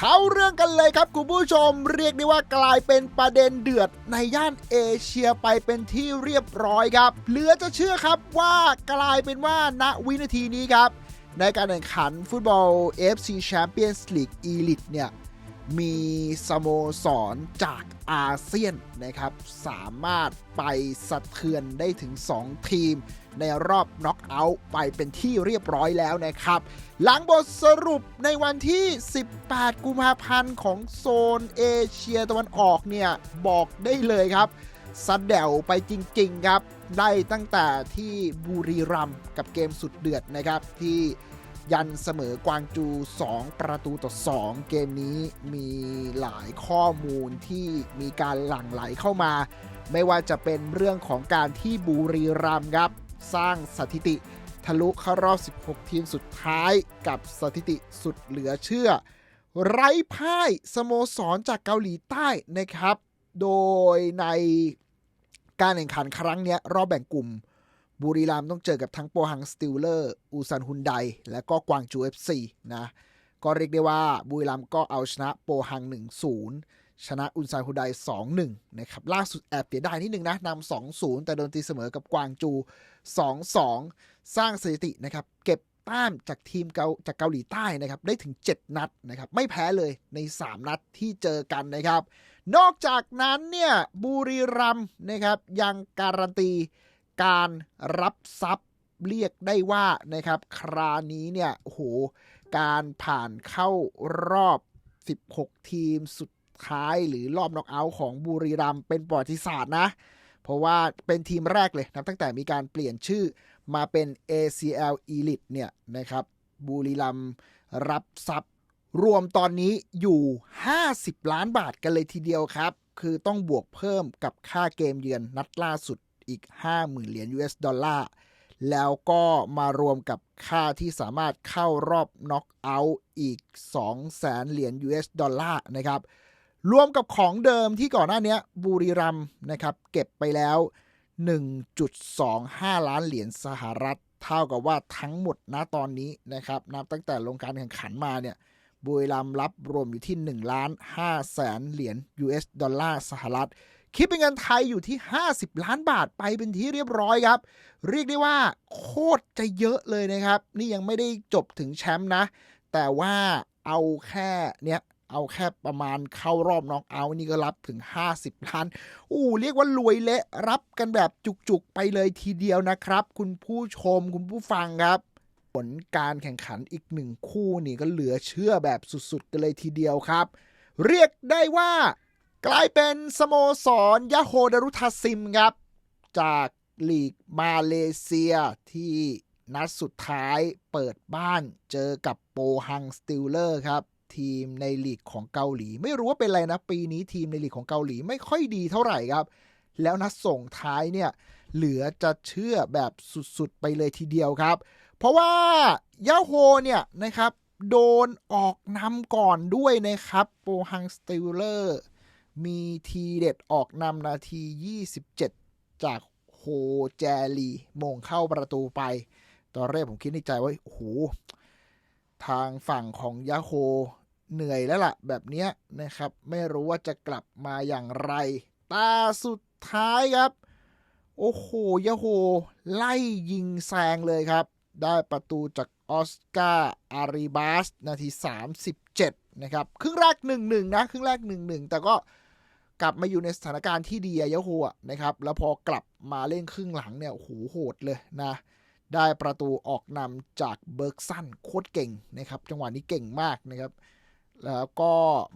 เข้าเรื่องกันเลยครับคุณผู้ชมเรียกได้ว่ากลายเป็นประเด็นเดือดในย่านเอเชียไปเป็นที่เรียบร้อยครับ เหลือจะเชื่อครับว่ากลายเป็นว่าณวินาทีนี้ครับ ในการแข่งขันฟุตบอล FC Champions League Elite เนี่ยมีสโมสรจากอาเซียนนะครับ สามารถไปสะเทือนได้ถึง 2 ทีม ในรอบน็อกเอาท์ไปเป็นที่เรียบร้อยแล้วนะครับ หลังบทสรุปในวันที่ 18 กุมภาพันธ์ของโซนเอเชียตะวันออกเนี่ย บอกได้เลยครับสะเดวไปจริง ๆ ครับ ได้ตั้งแต่ที่บุรีรัมย์กับเกมสุดเดือดนะครับที่ยันเสมอกวางจู 2 ประตูต่อ 2 เกมนี้มีหลายข้อมูลที่มีการหลั่งไหลเข้ามา ไม่ว่าจะเป็นเรื่องของการที่บุรีรัมย์ครับ สร้างสถิติ ทะลุเข้ารอบ 16 ทีมสุดท้ายกับสถิติสุดเหลือเชื่อ ไร้พ่ายสโมสรจากเกาหลีใต้นะครับ โดยในการแข่งขันครั้งนี้รอบแบ่งกลุ่ม บุรีรัมย์ต้องเจอกับทั้งโปฮังสติลเลอร์ อูซันฮุนได และก็กวางจู FC นะ ก็เรียกได้ว่าบุรีรัมย์ก็เอาชนะโปฮัง 1-0 ชนะอุนซานฮุได2-1 นะครับ ล่าสุดแอบเสียดายนิดนึงนะนำ2-0 แต่โดนตีเสมอกับกวางจู 2-2 สร้างสถิตินะครับ เก็บแต้มจากทีมเกาจากเกาหลีใต้นะครับ ได้ถึง 7 นัดนะครับ ไม่แพ้เลยใน 3 นัดที่เจอกันนะครับ นอกจากนั้นเนี่ยบุรีรัมนะครับยังการันตีการรับทรัพย์เรียกได้ว่านะครับ ครานี้เนี่ยโอ้โหการผ่านเข้ารอบ 16 ทีมสุด ท้ายหรือรอบน็อกเอาท์ของบุรีรัมเป็นประวัติศาสตร์นะ เพราะว่าเป็นทีมแรกเลยนะตั้งแต่มีการเปลี่ยนชื่อมาเป็น ACL Elite เนี่ยนะครับบุรีรัมรับทรัพย์รวมตอนนี้อยู่ 50 ล้านบาทกันเลยทีเดียวครับ คือต้องบวกเพิ่มกับค่าเกมเยือนนัดล่าสุดอีก 50,000 เหรียญ US ดอลลาร์ แล้วก็มารวมกับค่าที่สามารถเข้ารอบน็อกเอาท์อีก 200,000 เหรียญ US ดอลลาร์นะครับ รวมกับของเดิมที่ก่อนหน้านี้บุรีรัมนะครับ เก็บไปแล้ว 1.25 ล้านเหรียญสหรัฐ เท่ากับว่าทั้งหมดณตอนนี้นะครับ นับตั้งแต่ลงการแข่งขันมาเนี่ยบุรีรัมรับรวมอยู่ที่1ล้าน5แสนเหรียญ US ดอลลาร์สหรัฐ คิดเป็นเงินไทยอยู่ที่ 50 ล้านบาทไปเป็นที่เรียบร้อยครับ เรียกได้ว่าโคตรจะเยอะเลยนะครับ นี่ยังไม่ได้จบถึงแชมป์นะ แต่ว่าเอาแค่เนี้ย เอาแค่ประมาณเข้ารอบน็อกเอานี่ก็รับถึง 50 ล้าน อู้เรียกว่ารวยเละรับกันแบบจุกๆไปเลยทีเดียวนะครับ คุณผู้ชมคุณผู้ฟังครับ ผลการแข่งขันอีกหนึ่งคู่นี่ก็เหลือเชื่อแบบสุดๆกันเลยทีเดียวครับ เรียกได้ว่า กลายเป็นสโมสรยะโฮดารุทาซิมครับ จากลีกมาเลเซียที่นัดสุดท้ายเปิดบ้านเจอกับโปฮังสติลเลอร์ครับ ทีมในลีกของเกาหลี ไม่รู้ว่าเป็นไรนะ ปีนี้ทีมในลีกของเกาหลีไม่ค่อยดีเท่าไหร่ครับ แล้วนัดส่งท้ายเนี่ย เหลือจะเชื่อแบบสุดๆ ไปเลยทีเดียวครับ เพราะว่ายาโฮเนี่ยนะครับ โดนออกนำก่อนด้วยนะครับโปฮังสติลเลอร์มีทีเด็ดออกนำนาที 27 จากโฮแจลีมงเข้าประตูไป ตอนแรกผมคิดในใจว่าโอ้โห ทางฝั่งของยาโฮเหนื่อยแล้วล่ะ แบบนี้นะครับ ไม่รู้ว่าจะกลับมาอย่างไรตาสุดท้ายครับ โอ้โหยาโฮไล่ยิงแซงเลยครับ ได้ประตูจากออสการ์อาริบาส นาที 37 นะครับ ครึ่งแรก 1-1 นะ ครึ่งแรก 1-1 แต่ก็กลับมาอยู่ในสถานการณ์ที่ดีอะยาโฮะนะครับ แล้วพอกลับมาเล่นครึ่งหลังเนี่ยโหโหดเลยนะ ได้ประตูออกนำจากเบิร์กสันโคตรเก่งนะครับ จังหวะนี้เก่งมากนะครับ แล้วก็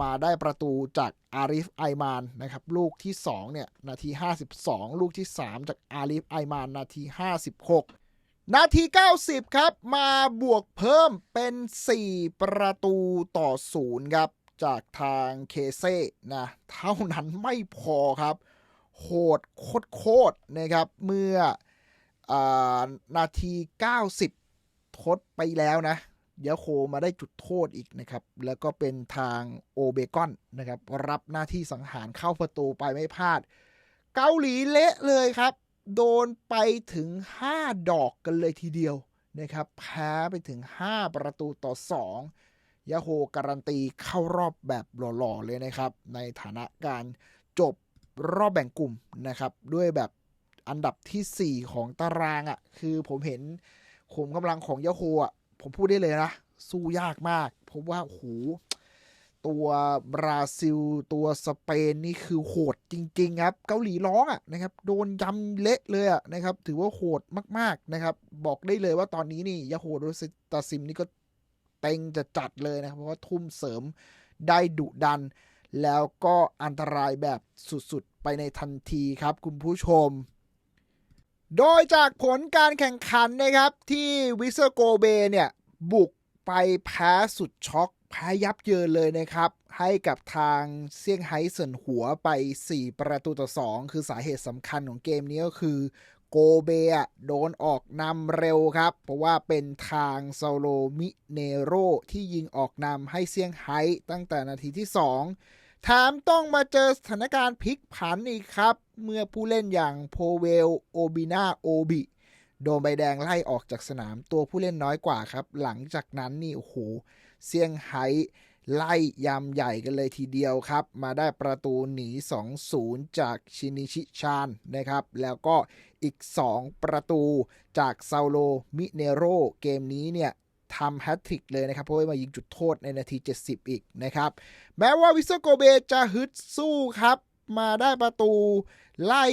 มาได้ประตูจากอาริฟไอมานนะครับ ลูกที่ 2 เนี่ย นาที 52 ลูกที่ 3 จากอาริฟไอมาน นาที 56 นาที 90 ครับ มาบวกเพิ่มเป็น 4 ประตูต่อศูนย์ครับ จากทางเคเซ่นะ เท่านั้นไม่พอครับ โหดโคตรๆนะครับ เมื่อ นาที 90 ทดไปแล้วนะยวโคมาได้จุดโทษอีกนะครับ แล้วก็เป็นทางโอเบกอนนะครับ รับหน้าที่สังหารเข้าประตูไปไม่พลาด เกาหลีเละเลยครับ โดนไปถึง 5 ดอกกันเลยทีเดียวนะครับแพ้ไปถึง 5 ประตูต่อ 2 ยาโฮการันตีเข้ารอบแบบหล่อๆเลยนะครับ ในฐานะการจบรอบแบ่งกลุ่มนะครับ ด้วยแบบ อันดับทีสี่ 4 ของตารางอะ่ะ คือผมเห็นขุมกำลังของยาโฮอะ ผมพูดได้เลยนะ สู้ยากมาก ผมว่าโหตัวบราซิล ตัวสเปนนี่คือโหดจริง ๆ ครับ เกาหลีร้องอะนะครับ โดนยำเละเลยอะนะครับ ถือว่าโหดมาก ๆนะครับ บอกได้เลยว่าตอนนี้นี่ยาโฮโรสตาซิมนี่ก็เต็งจะจัดเลยนะครับ เพราะว่าทุ่มเสริมได้ดุดัน แล้วก็อันตรายแบบสุด ๆ ไปในทันทีครับคุณผู้ชม โดยจากผลการแข่งขันนะครับที่วิเซอร์โกเบเนี่ย บุกไปแพ้สุดช็อกแพ้ยับเยินเลยนะครับ ให้กับทางเซี่ยงไฮ้เซินหัวไป 4 ประตูต่อ 2 คือสาเหตุสำคัญของเกมนี้ก็คือโกเบะโดนออกนำเร็วครับ เพราะว่าเป็นทางโซโลมิเนโรที่ยิงออกนำให้เซี่ยงไฮ้ตั้งแต่นาทีที่ 2 แถมต้องมาเจอสถานการณ์พลิกผันอีกครับ เมื่อผู้เล่นอย่างโพเวลโอบินาโอบิโดนใบแดงไล่ออกจากสนามตัวผู้เล่นน้อยกว่าครับ หลังจากนั้นนี่โอ้โหเซี่ยงไฮ้ไล่ยำใหญ่กันเลยทีเดียวครับ มาได้ประตูหนี 2-0 จากชินิชิชานนะครับ แล้วก็อีก 2 ประตูจากซาโลมิเนโร เกมนี้เนี่ย ทำแฮตทริกเลยนะครับ เพราะว่ามายิงจุดโทษในนาที 70 อีกนะครับ แม้ว่าวิสโกเบจะฮึดสู้ครับ มาได้ประตูไล่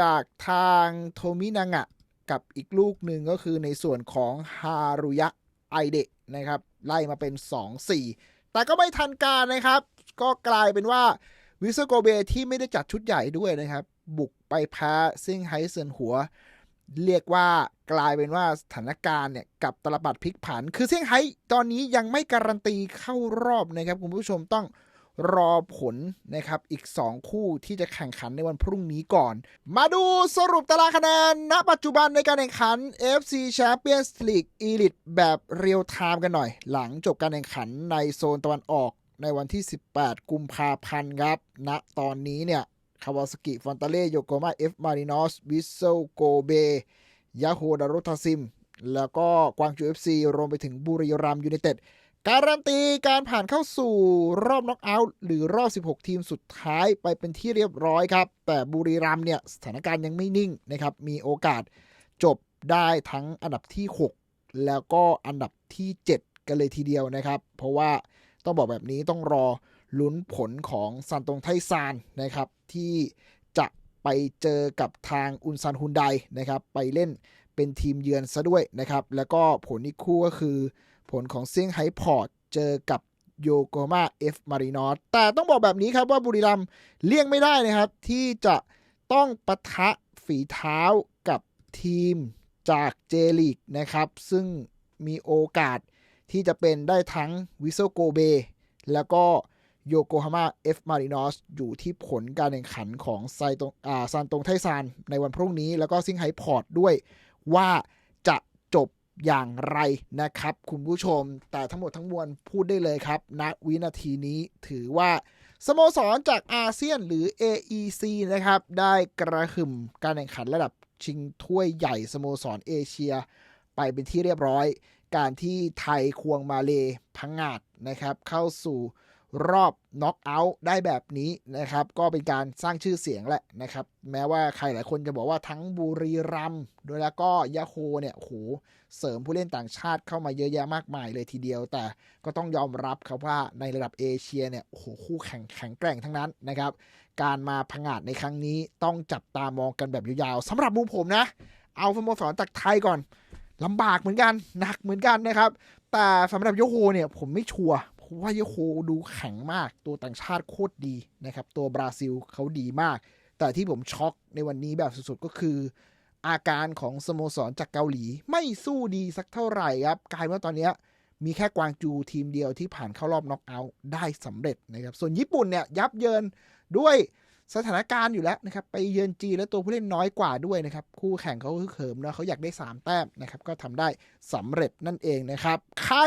จากทางโทมินางะ กับอีกลูกหนึ่งก็คือในส่วนของฮารุยะไอเดะนะครับ ไล่มาเป็น 2-4 แต่ก็ไม่ทันการนะครับ ก็กลายเป็นว่าวิสโกเบที่ไม่ได้จัดชุดใหญ่ด้วยนะครับ บุกไปแพ้ซิงไฮเซินหัว เรียกว่ากลายเป็นว่าสถานการณ์เนี่ยกับตลบัดพลิกผัน คือเซี่ยงไฮ้ตอนนี้ยังไม่การันตีเข้ารอบนะครับ คุณผู้ชมต้องรอผลนะครับอีก 2 คู่ที่จะแข่งขันในวันพรุ่งนี้ก่อน มาดูสรุปตารางคะแนนณปัจจุบันในการแข่งขัน FC Champions League Elite แบบเรียลไทม์กันหน่อย หลังจบการแข่งขันในโซนตะวันออกในวันที่ 18 กุมภาพันธ์ครับณตอนนี้เนี่ย คาวาสกิฟอนตาเล่โยโกมาเอฟมารินอสวิสเซลโกเบยาโฮดารุทาซิม แล้วก็กวางจูเอฟซีรวมไปถึงบุรีรัมยูไนเต็ดการันตีการผ่านเข้าสู่รอบน็อกเอาท์หรือรอบ 16 ทีมสุดท้ายไปเป็นที่เรียบร้อยครับ แต่บุรีรัมเนี่ยสถานการณ์ยังไม่นิ่งนะครับ มีโอกาสจบได้ทั้งอันดับที่ 6 แล้วก็อันดับที่ 7 กันเลยทีเดียวนะครับ เพราะว่าต้องบอกแบบนี้ต้องรอลุ้นผลของซันตงไทซานนะครับที่จะไปเจอกับทางอุนซันฮุนไดนะครับ ไปเล่นเป็นทีมเยือนซะด้วยนะครับ แล้วก็ผลอีกคู่ก็คือผลของเซี่ยงไฮ้พอร์ตเจอกับโยโกมาเอฟมารินอสแต่ต้องบอกแบบนี้ครับว่าบุรีรัมเลี่ยงไม่ได้นะครับ ที่จะต้องปะทะฝีเท้ากับทีมจากเจลีกนะครับ ซึ่งมีโอกาสที่จะเป็นได้ทั้งวิโซโกเบ แล้วก็ โยโกฮาม่าเอฟมารินอสอยู่ที่ผลการแข่งขันของไซตงอ่าซานตงไทซานในวันพรุ่งนี้ แล้วก็ซิงไฮพอร์ตด้วยว่าจะจบอย่างไรนะครับ คุณผู้ชม แต่ทั้งหมดทั้งมวลพูดได้เลยครับณนะวินาทีนี้ถือว่า สโมสรจากอาเซียนหรือ AEC นะครับ ได้กระหึ่มการแข่งขันระดับชิงถ้วยใหญ่สโมสรเอเชีย ไปเป็นที่เรียบร้อย การที่ไทยควงมาเลพังงาดนะครับ เข้าสู่ รอบน็อกเอาท์ได้แบบนี้นะครับ ก็เป็นการสร้างชื่อเสียงแหละนะครับ แม้ว่าใครหลายคนจะบอกว่าทั้งบุรีรัมย์โดยแล้วก็ยาโฮเนี่ยโหเสริมผู้เล่นต่างชาติเข้ามาเยอะแยะมากมายเลยทีเดียว แต่ก็ต้องยอมรับครับว่าในระดับเอเชียเนี่ยโหคู่แข่งแข็งแกร่งทั้งนั้นนะครับ การมาพังอาดในครั้งนี้ต้องจับตามองกันแบบยาวๆสำหรับมุมผมนะ เอาสโมสรจากไทยก่อนลำบากเหมือนกันหนักเหมือนกันนะครับแต่สำหรับโยโฮเนี่ยผมไม่ชัวร์ ว่ายโฮดูแข็งมาก ตัวต่างชาติโคตรดีนะครับ ตัวบราซิลเขาดีมาก แต่ที่ผมช็อกในวันนี้แบบสุดๆก็คือ อาการของสโมสรจากเกาหลีไม่สู้ดีสักเท่าไหร่ครับ กลายว่าตอนนี้มีแค่กวางจูทีมเดียวที่ผ่านเข้ารอบน็อกเอาท์ได้สำเร็จนะครับ ส่วนญี่ปุ่นเนี่ยยับเยินด้วย สถานการณ์อยู่แล้วนะครับ ไปเยือนจีแล้วตัวผู้เล่นน้อยกว่าด้วยนะครับ คู่แข่งเขาคือเขิมนะเขาอยากได้ 3 แต้มนะครับ ก็ทำได้สำเร็จนั่นเองนะครับ ใคร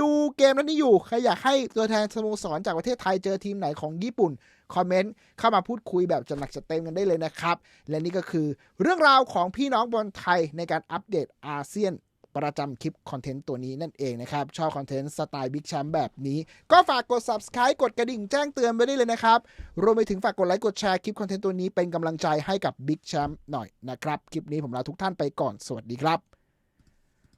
ดูเกมนั้นนี้อยู่ ใครอยากให้ตัวแทนสโมสรจากประเทศไทยเจอทีมไหนของญี่ปุ่น คอมเมนต์เข้ามาพูดคุยแบบจัดหนักจัดเต็มกันได้เลยนะครับ และนี่ก็คือเรื่องราวของพี่น้องบอลไทยในการอัปเดตอาเซียน ประจำคลิปคอนเทนต์ตัวนี้นั่นเองนะครับ ชอบคอนเทนต์สไตล์บิ๊กแชมป์แบบนี้ ก็ฝากกด subscribe กดกระดิ่งแจ้งเตือนไว้ได้เลยนะครับ รวมไปถึงฝากกดไลค์กดแชร์คลิปคอนเทนต์ตัวนี้เป็นกำลังใจให้กับบิ๊กแชมป์หน่อยนะครับ คลิปนี้ผมลาทุกท่านไปก่อนสวัสดีครับ